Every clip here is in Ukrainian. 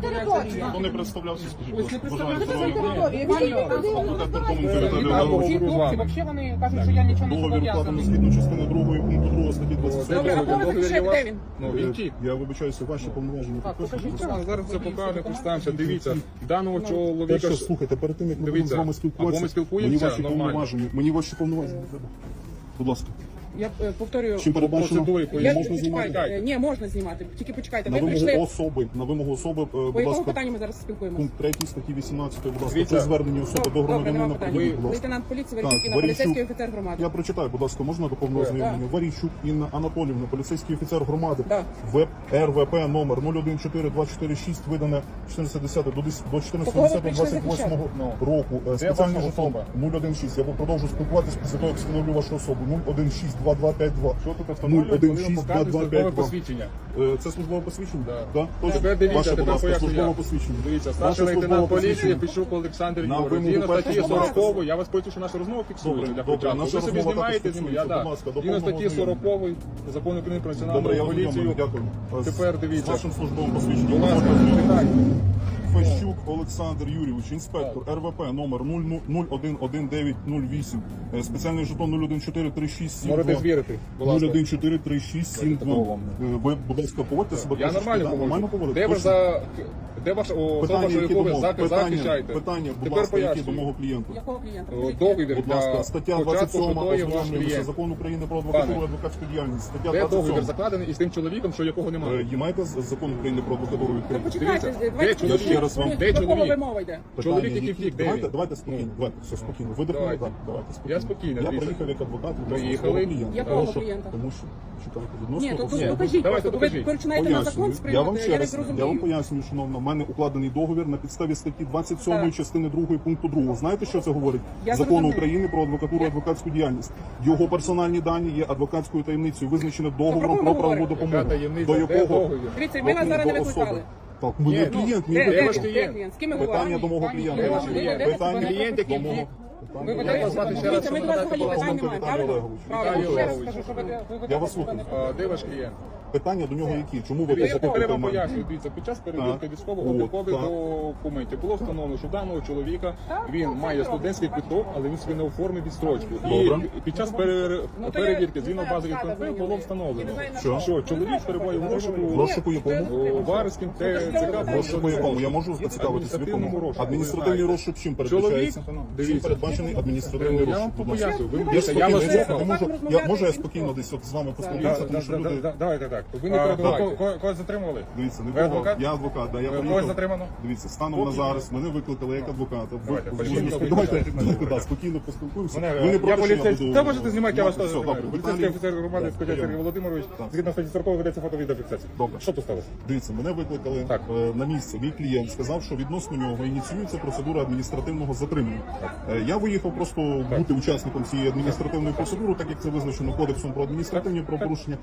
Територія. Хто не представлявся, скажіть, будь ласка. взагалі вони кажуть, що я нічого не Договір укладено згідно частини 2 пункту 2 статті 27. а кого ви захищаєте? Де він? Ну, він тік. Я вибачаюся, ваші повноваження. Зараз це покажемо, представимося. Дивіться, даного чоловіка. Слухайте, перед тим, як ми будемо з вами спілкуватися, спілкуємося, мені ваші повноваження, мені ваші повноваження треба. Будь ласка. Я е, повторюю. Чим передбачено? процедурі Я можна знімати? почекайте. Е, Ні, можна знімати. Тільки почекайте. На Ви вимогу прийшли. особи, на вимогу особи, е, По будь якому ласка, питанню ми зараз спілкуємося? пункт 3 статті 18, будь ласка, Дивіться. при зверненні особи до Добре, громадянина нема питань. будь ласка. Лейтенант поліції Так, Варчук Інна, поліцейський офіцер громади. Я прочитаю, будь ласка, можна до повного ознайомлення. Варійчук Інна Анатолівна, поліцейський офіцер громади. Да. ВЕП РВП номер 014246, видане 1410 до 10 до Кого ви прийшли 14.28 Ну. року. Е, Спеціальний ваша жетон особа? 016. Я продовжу спілкуватися після того, як встановлю вашу особу. 0162252. Що тут встановлює, коли вам показують службове 0162252. посвідчення? Е, Це службове посвідчення? Да. Точно? Тепер дивіться, Ваше, будь тепер ласка, поясню службове посвідчення. Дивіться, Ваше старший службове лейтенант поліції посвідчення. Олександр На Юрійович. вимогу Згідно статті першого 40, я вас хочу, що наша розмова фіксується Добре, для добре, початку. наша Ви собі розмова знімаєте також мною, я фіксується, будь ласка, до Згідно статті повного 40 закону України про національну Добре, я поліцію. ознайомлений, дякую. Е, з- Тепер дивіться. З вашим службовим Будь ласка, Можна? питання. Фещук Олександр Юрійович, інспектор РВП номер 0111908, е, спеціальний жетон 014367. Можете звірити, будь ласка. 01436672. Е, Ви, будь ласка, поводьте себе Я трошечки, нормально да? поводжу. нормально? Де ви Точно? за... Де ваша особа, Питання, що які яку ви до мого- питання, захищаєте? питання, будь Тепер ласка, які до пояснюю. мого клієнта. Якого клієнта? О, Договір Будь для ласка, стаття початку 27 судової ваш клієнт. закон України про адвокатуру і Пане. адвокатську діяльність. Стаття Де договір 27. закладений із тим чоловіком, що якого Е, немає? Є маєте з- закон України про адвокатуру відкритий? почекайте, Дивіться, давайте де чоловік? Ще раз вам- Де Про кого чоловік? ви мова йде? Чоловік, Питання, який втік, де Давайте, він? давайте спокійно, давайте, все спокійно. Видихнули, Давайте. так, давайте спокійно. Я спокійно, Я дивіться. приїхав як адвокат вашого Приїхали. свого клієнта. Якого Тому що- клієнта? Тому що, Ні, відносно то того, тут покажіть Давайте, просто, бо ви покажіть. починаєте на закон. Я сприймати, вам я, ще не раз, я вам пояснюю, шановна, в мене укладений договір на підставі статті 27 Так. частини 2 пункту 2. Знаєте, що це говорить? Я Закону зрозумію. України про адвокатуру і адвокатську діяльність. Його персональні дані є адвокатською таємницею, визначено договором про ви правову допомогу. Яка таємниця? До Де якого договір? Дивіться, ми вас зараз не до особи. викликали. Так, ми Ні, ну, клієнт, мій Де, де, ви де клієнт. клієнт? З ким ми Питання говоримо? до мого клієнта. Питання який до мого. втік. Ви ведете звати ще раз? Дивіться, ми до вас взагалі питань не маємо, правильно? Правильно, ще раз скажу, що ви ви ведете Я вас себе слухаю. Де ваш клієнт? Питання до нього які? Чому ви Дивіться, так вам пояснюю. Дивіться, під час перевірки військово-облікових О, документів було встановлено, що даного чоловіка він має студентський квиток, але він собі не оформив відстрочку. Добре. І під час пере- Ну, перевірки не згідно бази правда, було встановлено, не Що? що чоловік перебуває в розшуку В розшуку якому? у Варським ТЦК. В розшуку якому? Я можу зацікавитися в Адміністративному якому? розшуку. Адміністративний розшук чим передбачається? Чим дивіться. передбачений адміністративний Я розшук? вам будь ласка? поясню. Ви Я спокійно, вас я слухаю. можу, я, можу я спокійно десь от з вами поспілкуватися, тому що люди... Давайте так. Ви не А, перебувайте. да. Кого- Когось затримали? Дивіться, не Ви адвокат? Я адвокат, да, я Ви когось приїхав. затримано? Дивіться, станом на зараз мене викликали як адвоката. Ви- Давайте, ви- почнемо. ви- Давайте, давайте, да, спокійно поспілкуємося. Мене- Ви не я проти, що я поліцейський. Та можете знімати, я вас теж все, знімаю. добре. Поліцейський Віталій- офіцер громади Так, Скотя Сергій. Володимирович. Так. Згідно статті 40 ведеться фото-відеофіксація. Добре. Що тут сталося? Дивіться, мене викликали Так. е, на місце. Мій клієнт сказав, що відносно нього ініціюється процедура адміністративного затримання. Е, Я виїхав просто бути учасником цієї адміністративної процедури, так як це визначено кодексом про адміністративні правопорушення.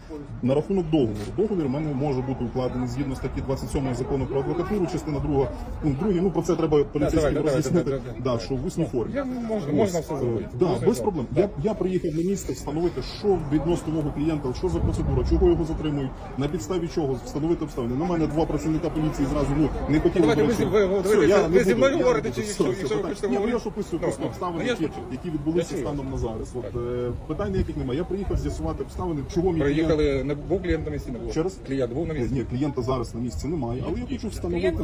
На рахунок договору. Договір в мене може бути укладений згідно статті 27 закону про адвокатуру, частина 2, пункт 2. Ну про це треба поліцейським давайте, роз'яснити. давайте, Да, що в усній формі. Я можна, можна все зробити. Да, Можна без все. проблем. Я, я приїхав на місце встановити, що відносно мого клієнта, що за процедура, чого його затримують, на підставі чого встановити обставини. На мене два працівника поліції зразу ну не хотіли. Давайте ви зі- ви- ви- ви- я ви зі мною говорите, чи якщо- якщо ви хочете ну я ж описую Ну, просто ну, обставини, ну, я які, відбулися Я чую. станом на зараз. От е, питань ніяких немає. Я приїхав з'ясувати обставини, чого мій клієнт. Приїхали, не був клієнт на місці, не було. Ще раз? Клієнт був на місці. Ні, клієнта зараз на місці немає, але я хочу встановити,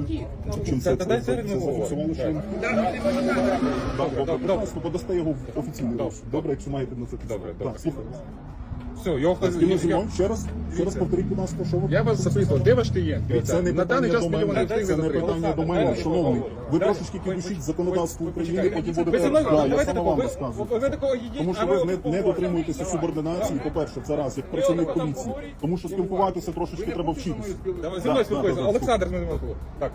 чим це, це, це, це говорить. зафіксувало, що Так, добре, будь ласка, подасте його в офіційний розшук. Добре, якщо маєте на це підстави. Добре, добре. Так, слухаю вас. Все, я я- Ще раз? Ще раз повторіть, будь ласка, що ви? Я вас запитував, де ваш клієнт? Дивіться, Це не на даний питання час до мене. Це не затримати. питання до мене, шановний. Ви трошечки підучіть законодавство України, потім. Ви зі мною, Да, я давайте саме вам ви, розказую. ви, ви такого їдіть, Тому а що ви не, не дотримуєтеся субординації, по-перше, це раз, як працівник поліції. Тому що спілкуватися трошечки треба вчитися. Давай, зі мною спілкуйся. да, Олександр з мене. Так.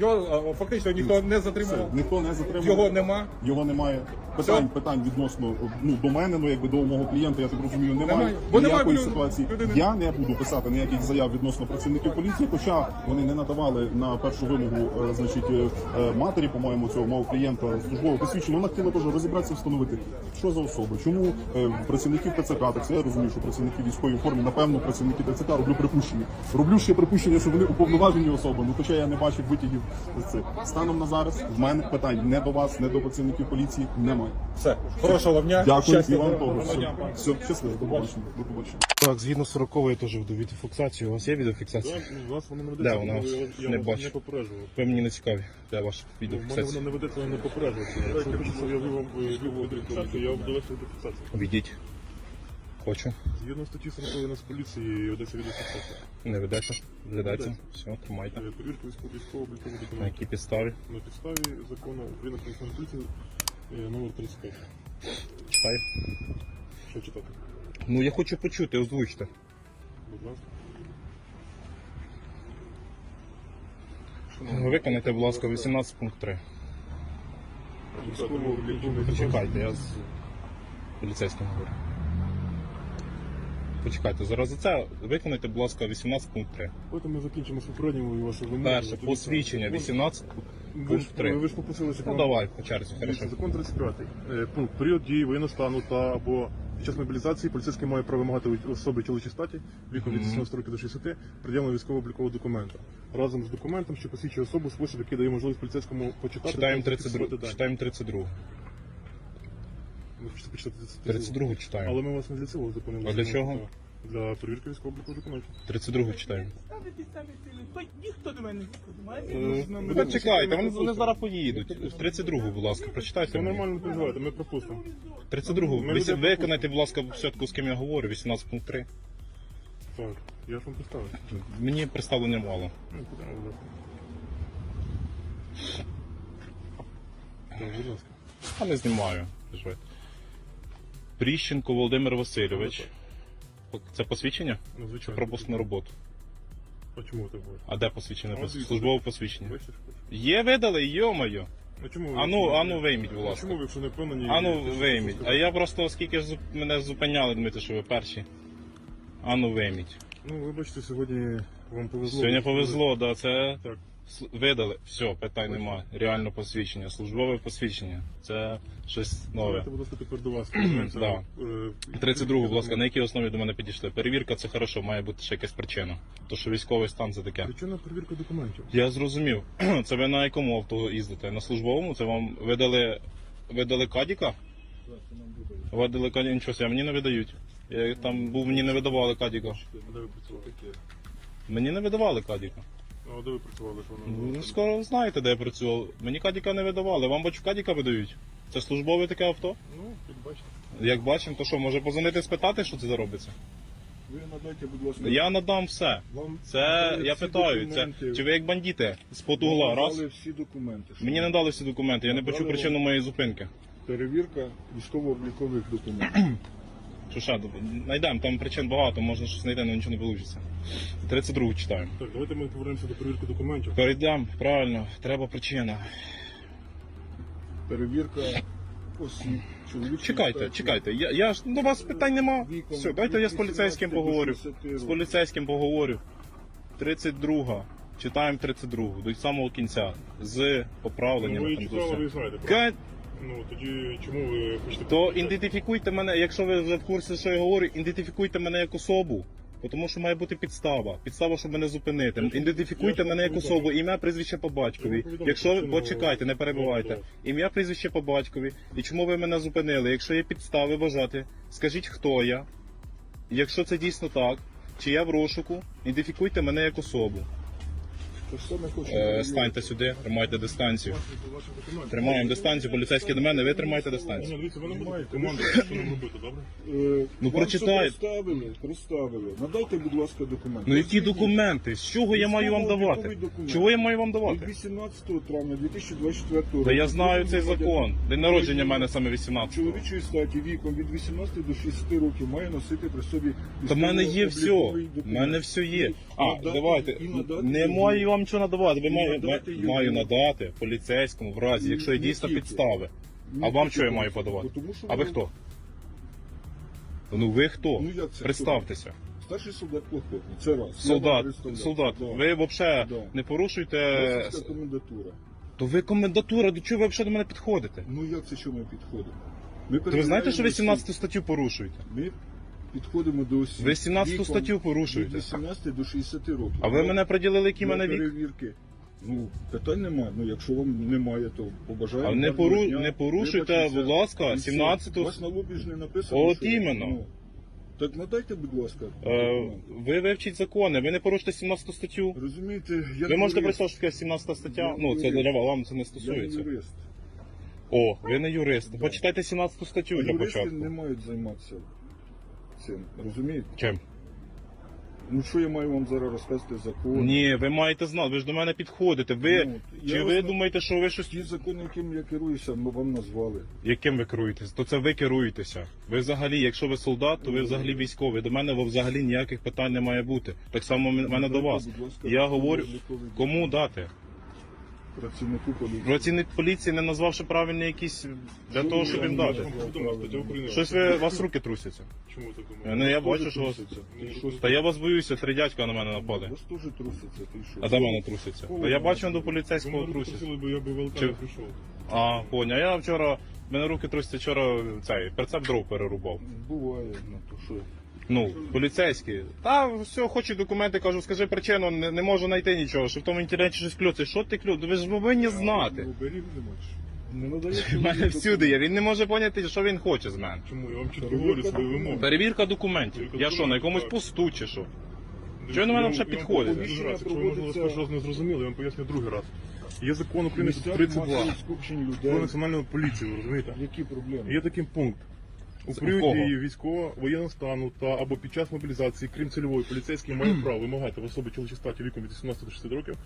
Його фактично ніхто не Все, затримав. ніхто не затримав. Його нема. Його немає. Питань, питань відносно ну, до мене, ну якби до мого клієнта, я так розумію, немає. Немає. Бо Ніякої люд- ситуації. людини. Я не буду писати ніяких заяв відносно працівників поліції, хоча вони не надавали на першу вимогу е, значить, е, е, матері, по-моєму, цього мого клієнта службового посвідчення. Вона хотіла теж розібратися, встановити, що за особи, чому е, працівників ТЦК, так це я розумію, що працівники військової форми, напевно, працівники ТЦК роблю припущення. Роблю ще припущення, що вони уповноважені особи. Ну хоча я не бачив витягів. Станом на зараз в мене питань не до вас, не до працівників поліції немає. Все. Хорошого дня. Дякую і вам того. Все, все щасливо, до побачення. До побачення. Так, згідно 40 я теж веду відеофіксацію. У вас є відеофіксація? У вас воно не Де ведеться, вона? тому я, я Не вас бачу. не попереджував. Ви мені не цікаві. Де ваша У мене воно відеофіксація? не ведеться, я не хочете, я ввів вам ввів відеофіксацію, я вам довести відеофіксацію. Відіть. Хочу. Згідно статті 40 нас поліції ведеться відеофіксація. Не ведеться. Ведеться. Все, тримайте. Е, Перевірка військово- військово-облікових На документів. якій підставі? На підставі закону України про національну поліцію е, номер 35. Читаю. Що читати? Ну я хочу почути, озвучте. Будь ласка. Виконайте, будь ласка, 18 пункт 3. Військово-облікових Почекайте, я з поліцейським говорю. Почекайте, зараз за це виконайте, будь ласка, 18 пункт 3. Потім ми закінчимо з попередньою і вашу вимогу. Перше, Тоді посвідчення, так. 18 Ви ж- пункт 3. Ви ж попросили, щоб Ну давай, по черзі, хорошо. Закон 35. Е, Пункт. Період дії воєнного стану та або під час мобілізації поліцейський має право вимагати від особи чоловічої статі віком від 18 років до 60 пред'явлення військово-облікового документа. Разом з документом, що посвідчує особу, спосіб, який дає можливість поліцейському почитати Читаємо та зафіксувати 32. дані. Читаємо 32. Ви хочете почитати 32 читаємо. Але ми вас не для цього зупинили. А для чого? Для перевірки військово-облікових документів. 32 читаємо. Ніхто до мене не Ну, чекайте, вони, вони зараз поїдуть. В 32, будь ласка, прочитайте. Це мені. нормально не переживайте, ми пропустимо. 32. Ми Ви буде виконайте, будь ласка, все-таки з ким я говорю, 18 пункт 3. Так, я ж вам представив. Мені представлення мало. Ну, куди, будь ласка. Так, будь ласка. Я не знімаю. Жить. Пріщенко Володимир Васильович. Це посвідчення? Ну, звичайно. Пропуск на роботу. А чому так говорите? А де посвідчення? А, дивіться. Службове посвідчення. Є видали, йо-моє. А чому ви? Ану, ану вийміть, будь А ласка. Чому ви, якщо не впевнені? Ану вийміть. А я просто оскільки зуп- мене зупиняли, думаєте, що ви перші. Ану вийміть. Ну, ви бачите, сьогодні вам повезло. Сьогодні повезло, да, це Так. Видали. Все, питань нема. Реально посвідчення. Службове посвідчення. Це щось нове. Давайте, будь ласка, тепер до вас. Да. Е, 32, будь ласка, на якій основі до мене підійшли? Перевірка це хорошо, має бути ще якась причина. То що військовий стан це таке. Причина перевірка документів. Я зрозумів. Це ви на якому авто їздите? На службовому? Це вам видали видали кадіка? Видали кадіка, нічого себе, мені не видають. Я там був, мені не видавали кадіка. Мені не видавали кадіка. А де ви працювали, що воно? Ну, скоро знаєте, де я працював. Мені кадіка не видавали. Вам бачу, кадіка видають. Це службове таке авто? Ну, як бачите. Як бачимо, то що, може позвонити спитати, що це за робиться? Ви надайте, будь ласка. Я надам все. Вам Це надали я всі питаю, це документи. чи ви як бандити з потугла? Раз. Надали всі документи. що Мені не дали всі документи, я не Надали почув вам. причину моєї зупинки. Перевірка військово-облікових документів. Що ще, знайдемо, там причин багато, можна щось знайти, але нічого не вийде. 32 читаємо. Так, давайте ми повернемося до перевірки документів. Перейдемо, правильно, треба причина. Перевірка осіб, чоловічої Чекайте, статі. чекайте. Я, я ж до вас питань нема. Віком Все, дайте я з поліцейським 18 до поговорю. 60 З років. поліцейським поговорю. 32. Читаємо 32 до самого кінця. З Ну, поправленням. ви там, з читали, усім. ви знаєте. правда? Ка- Ну, тоді чому ви хочете... То ідентифікуйте мене, якщо ви вже в курсі, що я говорю, ідентифікуйте мене як особу. Тому що має бути підстава. Підстава, щоб мене зупинити. Ідентифікуйте мене як особу, ім'я, прізвище по батькові. Якщо ви почекайте, не перебувайте. Ім'я, прізвище по батькові. І чому ви мене зупинили? Якщо є підстави вважати, скажіть, хто я. Якщо це дійсно так, чи я в розшуку, ідентифікуйте мене як особу. Е, станьте сюди, тримайте дистанцію. Тримаємо дистанцію, поліцейські до мене, ви тримайте Ні, дистанцію. дивіться, ви не маєте команду, що нам робити, добре? Е, Ну, все Представили, представили. Надайте, будь ласка, документи. Ну які документи? З чого я маю вам давати? Чого я маю вам Від давати? 18 травня 2024 року. Та я знаю цей закон. День народження в мене саме 18. Чоловічої статі віком від 18 до 60 років має носити при собі Та в мене є все. військово-обліковий В документ. мене все є. А, Надати- давайте. і надати Не маю вам вам нічого надавати. Ви Ну, маю, надайте ма- йому. маю надати поліцейському в разі, якщо є Не дійсно тільки. підстави. Ну, А вам тільки що я тому, маю подавати? Тому що А ви хто? Ну ви хто? Ну, як це Представтеся. Старший солдат Плохотний. Це раз. Солдат, солдат, Да. ви взагалі Да. не порушуйте. Російська комендатура. То ви комендатура, до чого ви взагалі до мене підходите? Ну як це що ми підходимо? Ми То ви знаєте, що ви перевіряємо 17 статтю порушуєте? Ми підходимо до осіб. Ви 17 віком статтю порушуєте. Від 18 до 60 років. А ви мене приділили, який Для мене вік? перевірки. Ну, питань немає. Ну, якщо вам немає, то побажаємо. А не, гарного пору... дня. не порушуйте, будь ласка, І все. 17 У вас на лобі ж не написано. От що- іменно. Ну, так надайте, будь ласка. Е, документ. ви вивчіть закони, ви не порушите 17 статтю. Розумієте, я Ви не можете юрист. що таке 17 стаття? Я Ну, це юрист. для вам це не Я не стосується. юрист. О, ви не юрист. Почитайте 17 статтю для Юристи початку. не мають займатися цим. Розумієте? Чим? Ну що я маю вам зараз розказати закон? Ні, ви маєте знати, ви ж до мене підходите. Ви Ну, чи ви думаєте, що ви щось Ті закони, яким я керуюся, ми вам назвали. яким ви керуєтесь? То це ви керуєтеся. Ви взагалі, якщо ви солдат, то ви взагалі військовий. До мене взагалі ніяких питань не має бути. Так само в мене до вас. Будь ласка, Я говорю, обліковий кому дати? Працівнику поліції. Працівник поліції не назвавши правильні якісь для того, щоб їм дати. Щось ви у вас руки трусяться. Чому так думаєте? Ну я бачу, що вас. Труситься. Та я вас боюся, три дядька на мене У напали. вас теж труситься, ти що? А де мене трусяться? Та я бачу до поліцейського трусяться. бо я би ВЛК не прийшов. А, поняв. Я вчора. Мене руки трусяться вчора цей прицеп дров перерубав. Буває, ну то що. Ну, поліцейські. Та все, хочу документи, кажу, скажи причину, не, не можу знайти нічого, що в тому інтернеті щось клюється. Що ти клю? Ви ж повинні знати. Ну, не надаєте У мене всюди є. Він не може поняти, що він хоче з мене. Чому? Я вам чітко говорю свої документів. вимоги. Перевірка документів. Я що, на якомусь посту чи що? Чого на мене вже підходите? Другий раз, Якщо ви можливо з першого разу не зрозуміли, я вам поясню другий раз. Є закон України Місцях 32 про національну поліцію, розумієте? Які проблеми? Є такий пункт. У період дії військового воєнного стану та або під час мобілізації, крім цільової, поліцейський має право вимагати в особи чоловічій статі віком від 18 до 60 років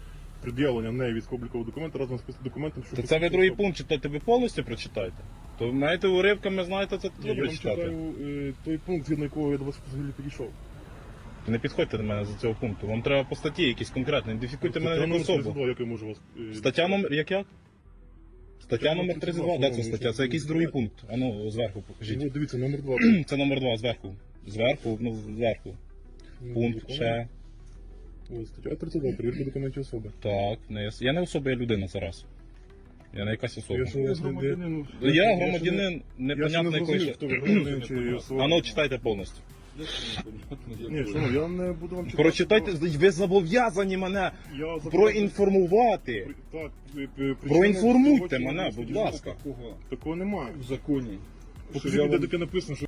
пред'явлення неї військово-облікового документа разом з документом, що То це ви другий пункт читайте, ви повністю прочитайте. То маєте уривками, знаєте, це Я треба вам читати. читаю е, той пункт, згідно якого я до вас взагалі підійшов. Не підходьте до мене за цього пункту. Вам треба по статті якісь конкретні. Ідентифікуйте мене як номер особу. 32, як я можу вас... е, Стаття номер як як? Стаття номер 32. Де це стаття? Це якийсь другий пункт. А ну зверху Ну, покажіть. дивіться, номер 2. Це номер 2 зверху. Зверху, ну зверху. Пункт ще. Ось, стаття 32, перевірка документів особи. Так, не я- я не особа, я людина зараз. Я не якась особа. Я ж у вас не... Громадянин, Я ще громадянин Я ще непонятно не якої. зрозумів, хто ви громадянин чи особа. А ну читайте повністю. Ні, що, ну, я не буду вам читати. Прочитайте, ви зобов'язані мене Я запитав- проінформувати. Так, е, е, причина Проінформуйте мене, будь ласка. Такого Такого немає. в законі. Покажіть, де таке написано, що